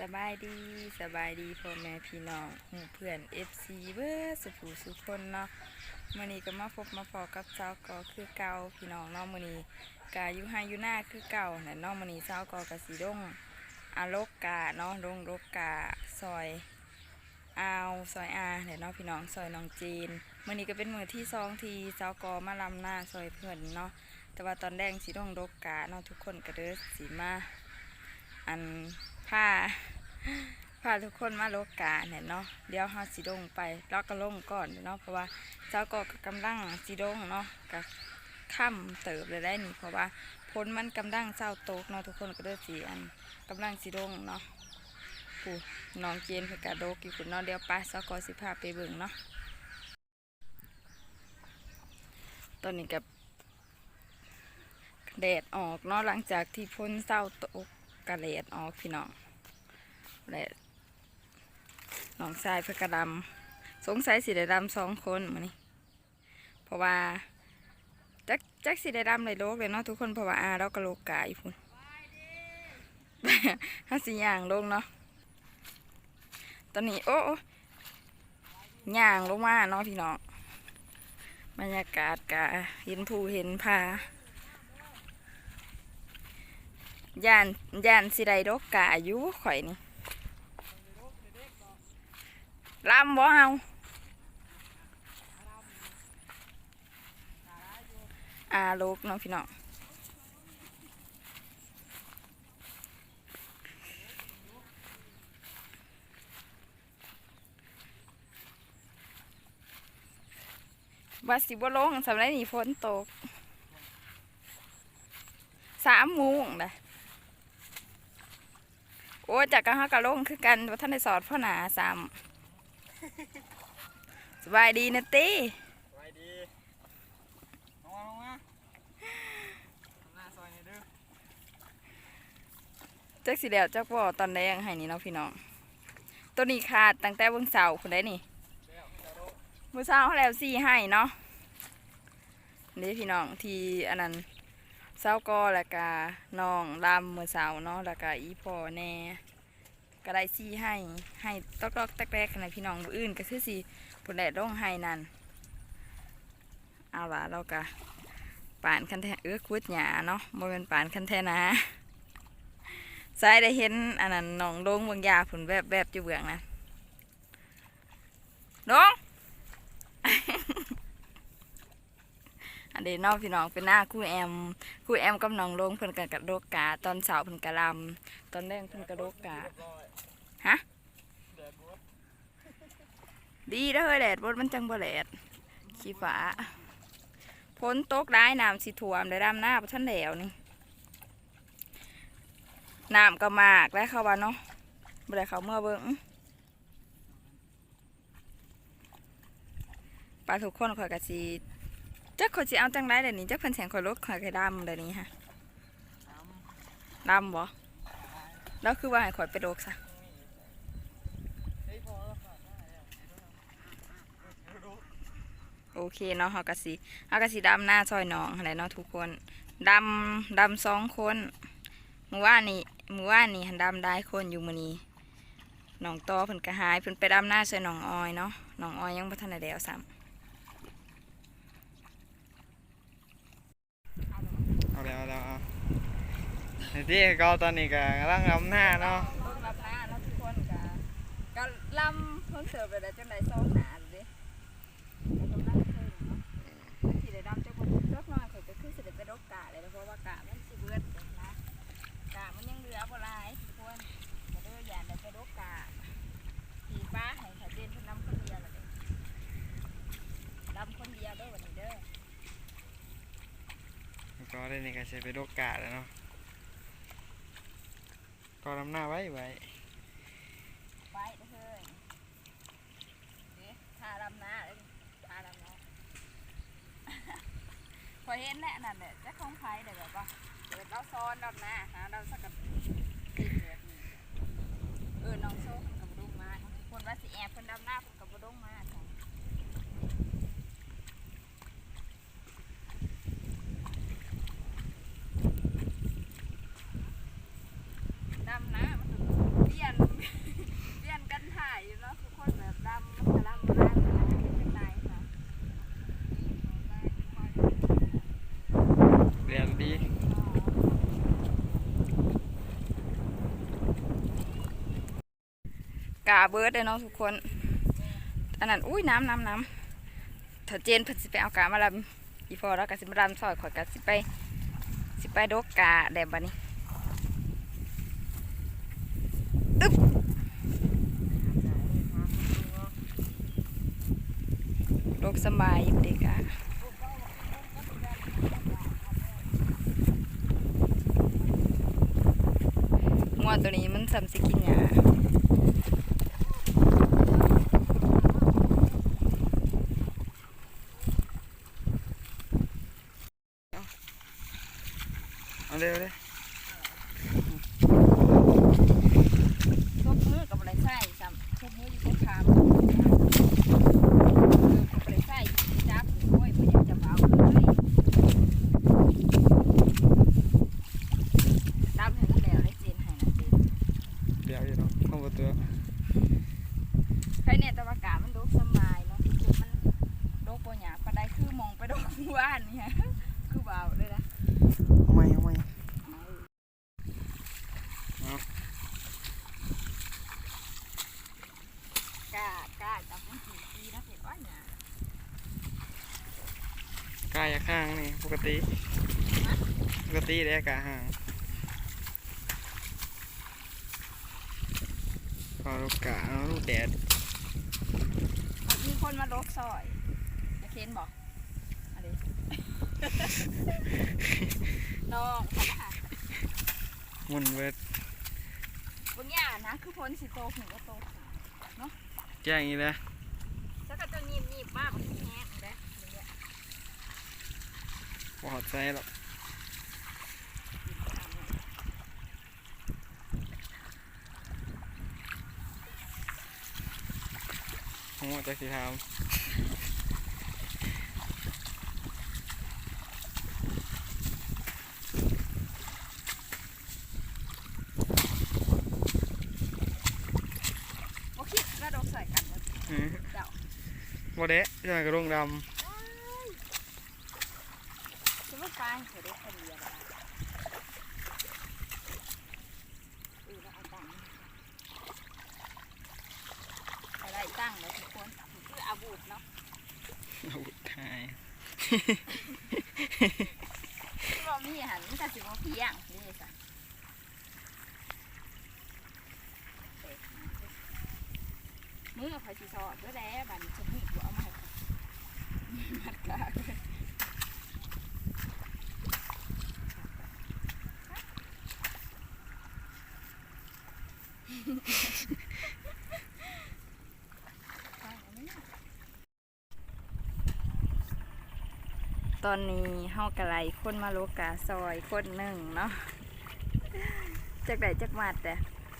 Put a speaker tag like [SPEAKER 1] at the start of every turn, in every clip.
[SPEAKER 1] สบายดีสบายดีพ่อแม่พี่น้องหมู่เพื่อน FC เบอร์สุผูสุคนเนาะมื้อนี้ก็มาพบมาพอกับเจ้าก็คือเก่าพี่น้องเนาะมื้อนี้กาอยู่ให้อยู่หน้าคือเก่าแหละเนาะมื้อนี้เจ้าก็กะสิดงอาลกกาเนาะดงลกกาซอยอาวซอยอาแหละเนาะพี่น้องซอยน้องจีนมื้อนี้ก็เป็นมือที่สองทีเจ้าก็มาลำหน้าซอยเพื่อนเนาะแต่ว่าตอนแรกสิดงลกกาเนาะทุกคนก็เด้อสิมาอัน ผ้าผ้าทุกคนมาโลกาเนี่ยเนาะเดี๋ยวเฮาสิลงไปล้วก็ลงก่อนเนาะเพราะว่าเจ้าก็กำลังสิลงเนาะก็ค่ำเติบเลยได้นี่เพราะว่าพ้นมันกำลังเศร้าโตกเนาะทุกคนก็เด้อสิอันกำลังสิลงเนาะปูน้องเจนเพิ่นกระโดกอยู่พุ่นเนาะเดี๋ยวไปเจ้าก็สิพาไปเบิ่งเนาะตอนนี้กับแดดออกเนาะหลังจากที่พ้นเศร้าตก กระเลดออกพี่น้องและน้องชายเพื่อกระดำสงสัยสิได้ดำสองคนมานี่เพราะว่าจักจักสิได้ดำเลยโลกเลยเนาะทุกคนเพราะว่าอาเรากระโลกกายพุ่นถ้าสิย่างลงเนาะตอนนี้โอ้ย่างลงมาเนาะพี่น้องบรรยากาศกะเห็นภูเห็นผา ย่านย่านสิได้ดอกกาอยู่ข่อยนี่ลำบ่เฮาอาลูกน้องพี่น้องว่าสิบ่ลงสำหรับนี่ฝนตกสามโมงเลย โอ้ยจากกันฮักกะลงคือกันว่าท่านได้สอดพ่อหนาสามสบายดีนะตี
[SPEAKER 2] สวัสดีลงมาลงมาหน้าซอยนี่เด้อ
[SPEAKER 1] จักสิแล้วจักบ่ตอนแดงให้นี่เนาะพี่น้องตัวนี้ขาดตั้งแต่เบิ่งเสาคุณได้นี่
[SPEAKER 2] แล้วจะโด
[SPEAKER 1] มื้อเช้าเขาแล้วสี่ให้เนาะนี่พี่น้องที่อันนั้น เช้าก็แล้วก็น้องลำมื้อเช้าเนาะแล้วก็อีพ่อแน่ก็ได้สี่ให้ให้ตอกๆแตกๆกันนะพี่น้องมื้ออื่นก็คือสิพุ่นแดดลงให้นั่นเอาล่ะเราก็ป่านคันแทเอื้อคุดหยาเนาะบ่เป็นป่านคันแทนะใส่ได้เห็นอันนั้นน้องลงบิ่งยาผุนแบบแบบอยู่เบื้องนะน้อง อันเดนอกพี่น้องเป็นหน้าคู่แอมคู่แอมกับน้องลงเพิ่นกันกระโดกกา ตอนเสาร์เพิ่นกระลำตอนแรกเพิ่นกระโดกกาฮะ
[SPEAKER 2] ดดบด
[SPEAKER 1] ดีเด้อแดดบดมันจังบ่แดดขี้ฟ้าพ้นตกได้น้ำสิท่วมได้ดำหน้าบ่ทันแล้วนี่น้ำก็มากแล้เขาว่าเนาะบ่ได้เขาเมื่อเบิ่งปลาทุกคนข่อยก็สิ จักข่อยสิเอาจังไดเดี๋ยวนี้จักเพิ่นแสงข่อยลดข่อยก็ดำเดี๋ยวนี้ฮะดำบ่แล้วคือว่าให้ข่อยไปโดกซะโอเคเนาะเฮากะสิเฮากะสิดำหน้าซอยน้องอะไรเนาะทุกคนดำดำสองคนมือว่านี่มือว่านี่หันดำได้คนอยู่มือนี้น้องตอเพิ่นก็หายเพิ่นไปดำหน้าซอยน้องออยเนาะน้องออยยังบ่ทันได้แล้วซ้ำ
[SPEAKER 2] เอาแล้วเอาแล้วเอาเดี๋ยว ที่ก็ตอนนี้ก็กำลังรำหน้าเนาะ
[SPEAKER 1] เบิ่งรับหน้าเนาะทุกคนก็ก็ลำเพิ่นเสิร์ฟได้จังได๋ซองหน้าเด้ก็กำลังเพิ่นเนาะสิได้ดำจักบ่จักหน่อยข่อยก็คือสิได้ไปดกกะเลยเพราะว่ากะมันสิเบิดเด้นะกะมันยังเหลือบ่หลายทุกคนก็เด้ออย่าได้ไปดกกะสีฟ้าให้เขาเด่นเพิ่นนำคนเดียวล่ะเด้ดำคนเดียวเด้อวันนี้เด้อ
[SPEAKER 2] แล้วก็ได้นี่ก็ใช้ไปโดกกาแล้วเนาะ ก็รำหน้าไว้ไว้
[SPEAKER 1] ไปเด้อเฮ้ยเด้ทาดำหนาเด้อทาดำหน้าพอเห็นแหละนั่นแหละจะคงไผเด้อแบบว่าเดี๋ยวเราซ้อนดำหนาหาดำสักกับติดแบบนี้เออน้องโซ่เพิ่นกับบุ้งมาเนาะคนว่าสิแอบเพิ่นดำหน้าเพิ่นกับบุ้งมาจ้ะดำนามันก็เปลี่ยน กาเบิร์ดเลยเนาะทุกคน อันนั้นอุ้ยน้ำน้ำน้ำถ้าเจนเพิ่นสิไปเอากามาลำอีพอแล้วก็สิมาลำซอยข่อยก็สิไป สิไปดกกาแดบบัดนี้อึ๊บดกสบายเด็กอะงัวตัวนี้มันสำสิกินหญ้า
[SPEAKER 2] เอาเร็วเลย
[SPEAKER 1] ทุกมือกับอะไรใส่ซ้ำทุกมืออยู่บนขามเออกับอะไรใส่จับโอ้ยมันยังจะเบาเลยดำให้มันแล้วได้เจนให้นะเจน
[SPEAKER 2] เดี๋ยวอยู่เนาะเข้าประตู
[SPEAKER 1] ใครเนี่ยแตะวากามันดกสำบายเนาะคือมันดกปัญญากปานใดคือมองไปดกว่านเนี่ยคือเบาเลยนะ
[SPEAKER 2] เอาไหมเอาไหม
[SPEAKER 1] กล้ากล้าจับมันกี่ปีนะเผ็ดว่าเนี่ย
[SPEAKER 2] กายข้างนี่ปกติ ปกติเลยกาห่างพอลูกกาเอาลูกแดด
[SPEAKER 1] มีคนมาลกซอยจะเคนบอกอะไรน้องค่ะ
[SPEAKER 2] หมุนเวิร์ด
[SPEAKER 1] บางอย่างนะคือพ้นสิโตหนึ่งก็โต
[SPEAKER 2] แจ้งอย่างนี้เลย
[SPEAKER 1] แล้วก็จะหนีบหนีบมากแบบแห้งเลยอย่างเงี้ย
[SPEAKER 2] บอดใจหรอกโอ้จะสีทาม
[SPEAKER 1] โอเคแล้วดอกใส่กันหมด
[SPEAKER 2] อืม
[SPEAKER 1] เจ้า
[SPEAKER 2] บอเดะจะมากระโดงด
[SPEAKER 1] จะไม่ไป เดี๋ยวได้คนเดียวนะเออแล้วเอาตังค์อะไรตั้งเลยทุกคนคืออาบูดเนาะำ
[SPEAKER 2] เอาทย
[SPEAKER 1] ที่เรามีหันมันก็สิบ่เพียงนี่จ้ะมือคอยสิสอดด้วยแล้วบัดนจะมีกูเอามาให้มัดกากเลย ตอนนี้เฮากะไลคนมาโลกาซอยคนหนึ่งเนาะจักได้จักมัดแต่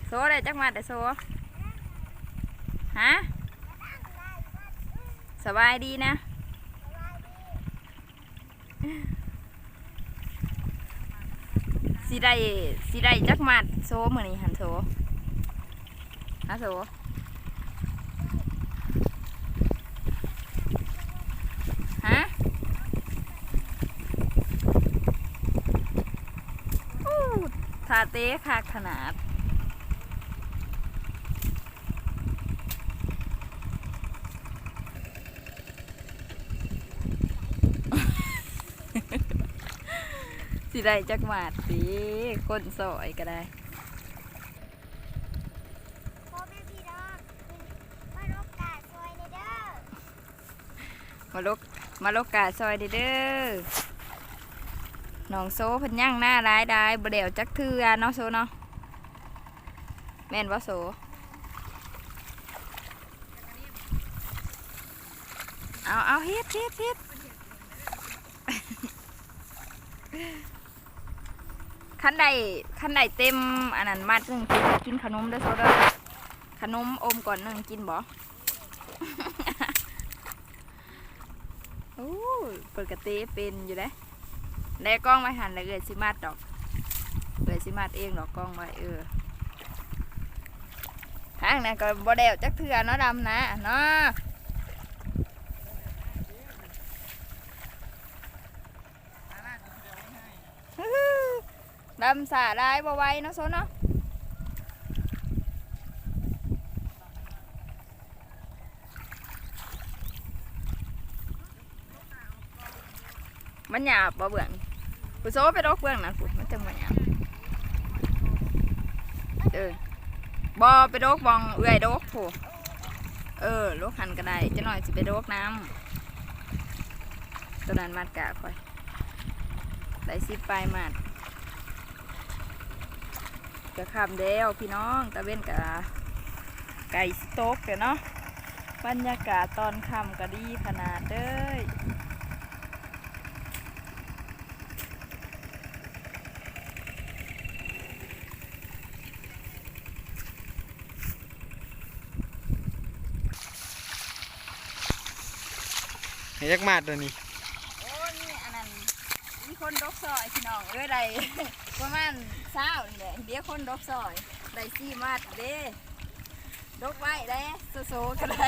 [SPEAKER 1] โซได้จักมัดแต่โซฮะสบายดีนะสิได้สิได้จักมัดโซเหมือนี้หันโซฮะโซฮะ อู้ทาเต้ค่ะขนาด สิได้จักหมาดสิคนสอยก็ได้
[SPEAKER 3] พ่อแม่พี่น้องมารบกาซอยในเด้อ
[SPEAKER 1] มาลกมาลกกาซอยเด้อเด้อ น้องโซเพันย่างหน้าร้ายได้บ่เดี่ยวจักเทือเนาะโซเนาะแม่นว่าโซเอาเอาเฮ็ดเฮ็ดเฮ็ดขั้นใดขั้นใดเต็มอันนั้นมัดหนึ่งกินกินขนมเด้โซเด้อขนมอมก่อนหนึ่งกินบ่โอ้เปิดกระเตเป็นอยู่เลย ได้กล้องไว้หันเลยเกิดสิมาดดอกเกิดสิมาดเองดอกกล้องไว้เออทางนั้นก็บ่เดวจักเถื่อเนาะดำนะเนาะดำสาได้บ่ไว้เนาะโซเนาะมันหยาบบ่เบื่อ งผู้โซไปดอกเบื้องนั่นผู้มันจังบ่หยาบเออบ่ไปดอกบองเอื้อยดอกผู้เออลูกหันก็ได้จะหน่อยสิไปดอกน้ำตัวนั้นมัดกะค่อยได้สิปลายมัดกะคำเดียวพี่น้องตะเว้นกะไก่สโต๊กเดี๋ยวเนาะบรรยากาศตอนค่ำก็ดีขนาดเด้ย
[SPEAKER 2] ยักษ์มาดตัวนี้
[SPEAKER 1] โอ้นี่อันนั้นมีคนดกซอยพี่น้องเอ้ยได้ประมาณเช้านี่แหละเดี๋ยวคนดกซอยได้สี่มัดเด้ดกไว้ได้โซๆก็ได้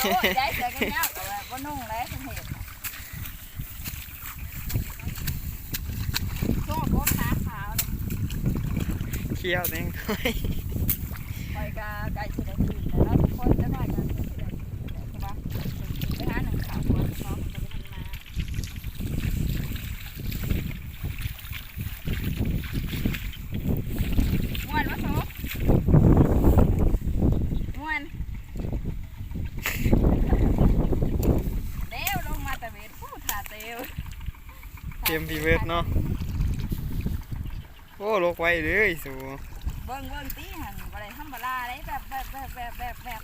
[SPEAKER 1] โอ้ยได้เสือกันยาวแต่ว่าบ่นุ่งแล้วทั้งเหตุช่โคกขาขาวเนี่ย
[SPEAKER 2] เคี้ยวแดงด้วย
[SPEAKER 1] คอยกาไก่สิได้คืนแล้วทุกคนจะหน่อยกันสิได้คืนแล้วใช่ปะไปหาหนึ่งขาวหัวเขาจะไปทำนาม่วนวะโซม่วนเดวลงมาแต่เวทผู้ถ่าเตว
[SPEAKER 2] เตรีย มพีเวทเนาะโอ้ลกไว้เลยสู
[SPEAKER 1] เบิ่งเบิ่งตีหันอะไรธรรมดาเลยแบบแบบแบบแบบแบบแบบ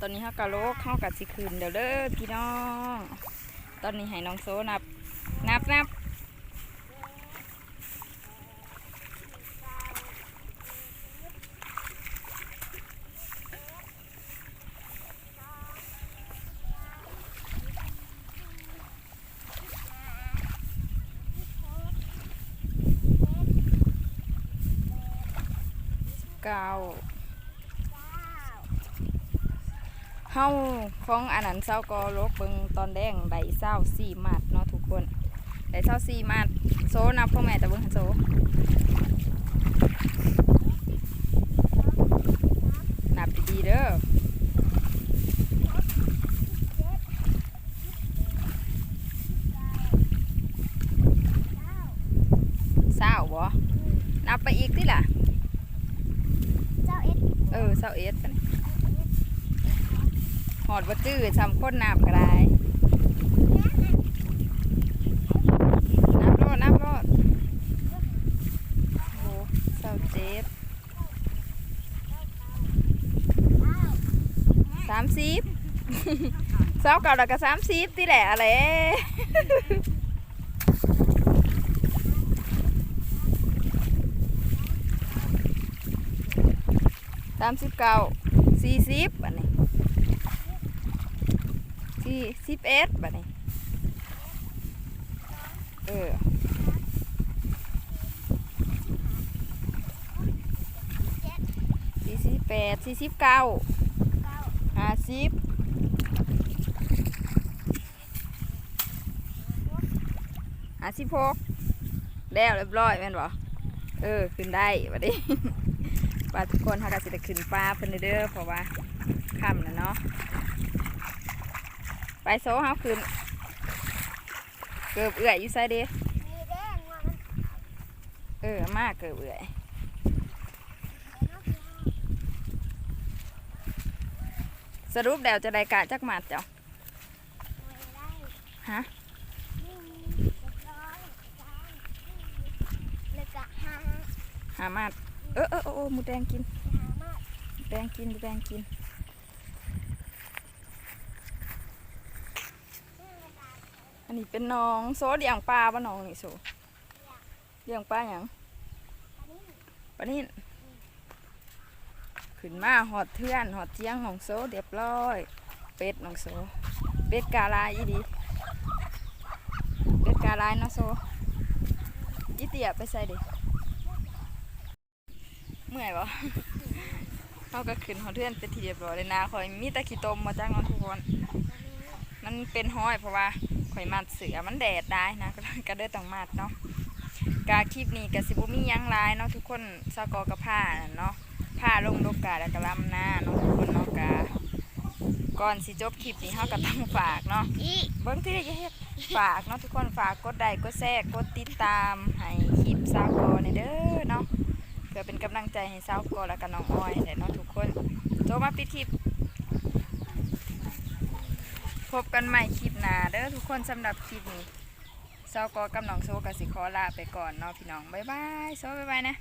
[SPEAKER 1] ตอนนี้เขากะโลกเขากับสิคืนเดี๋ยวเด้อพี่น้อง ตอนนี้ให้น้องโซนับ นับนับ เก้าเฮาของอันนั้นเศร้าก็โลกเบิงตอนแดงได้เศร้าสี่มัดเนาะทุกคนได้เศร้าสี่มัดโซนับพ่อแม่แต่เบิ้งโซนับดีๆเด้อเศร้าบ่นับไปอีกติล่ะ
[SPEAKER 3] เจ้าเอ็ด
[SPEAKER 1] เออเศร้าเอ็ ดกันหอดบ่จื้อทำคนนับก็ได้นับรอดนับรอดโอ้เศร้าเจ็ดสามสิบเศร้าเก่าแล้วก็สามสิบที่แหละอะไรามสิบเก้าสี่สิบบัดนี้สี่สิบเอ็ดบัดนี้เออสี่สิบแปดสี่สิบเก้าห้าสิบห้าสิบหกแล้วเรียบร้อยแม่นบ่เออ ขึ้นได้บัดนี้ ปลาทุกคนเขาก็สิได้ขึ้นปลาเพิ่นเด้อเพราะว่าค่ำแล้วเนาะไปโซ่เฮาขึ้นเกือบเอื่อยอยู่ไสเด้เออมากเกือบเอื่อยสรุปแล้วจะได้กะจักหมัดเจ้าฮะ
[SPEAKER 3] ห้ามั
[SPEAKER 1] ด เออเออเออเออหมูแดงกิน
[SPEAKER 3] หามา
[SPEAKER 1] หมูแดงกินหมูแดงกินอันนี้เป็นน้องโซเลี้ยงปลาปะน้องนี่โซเลี้ยงปลาอย่าง
[SPEAKER 3] อันนี้
[SPEAKER 1] ปลานี่ขึ้นมาหอดเทือนหอดเทียงของโซเรียบร้อย เป็ดน้องโซเป็ดกาลายอีดีเป็ดกาลายเนาะโซอีเตียไปใส่ดิ เมื่อยบ่เขาก็ขึ้นหอดเทือนเป็นทีเรียบร้อยเลยนะคอยมีแต่ขี้ตมมาจ้างเนาะทุกคน มันเป็นห้อยเพราะว่าข่อยมัดเสือมันแดดได้นะก็ก็เด้อต้องมัดเนาะกาคลิปนี้ก็สิบ่มีหยังหลายเนาะทุกคนสกอกับผ้าน่ะเนาะผ้าผ้าลงดกกาแล้วก็ลำหน้าเนาะทุกคนเนาะกาก่อนสิจบคลิปนี้เฮาก็ต้องฝากเนาะ
[SPEAKER 3] อี
[SPEAKER 1] เบิ้งที่ได้เฮ็ดฝากเนาะทุกคนฝากกดไลค์กดแชร์กดติดตามให้คลิปสาวกอในเด้อเนาะเพื่อเป็นกำลังใจให้สาวกอและก็น้องอ้อยและน้องทุกคนโจมาปิดคลิปพบกันใหม่คลิปหน้าเด้อทุกคนสำหรับคลิปนี้สาวกอกับน้องโซกับสิขอลาไปก่อนเนาะพี่น้อง บ๊ายบาย โซบ๊ายบายนะ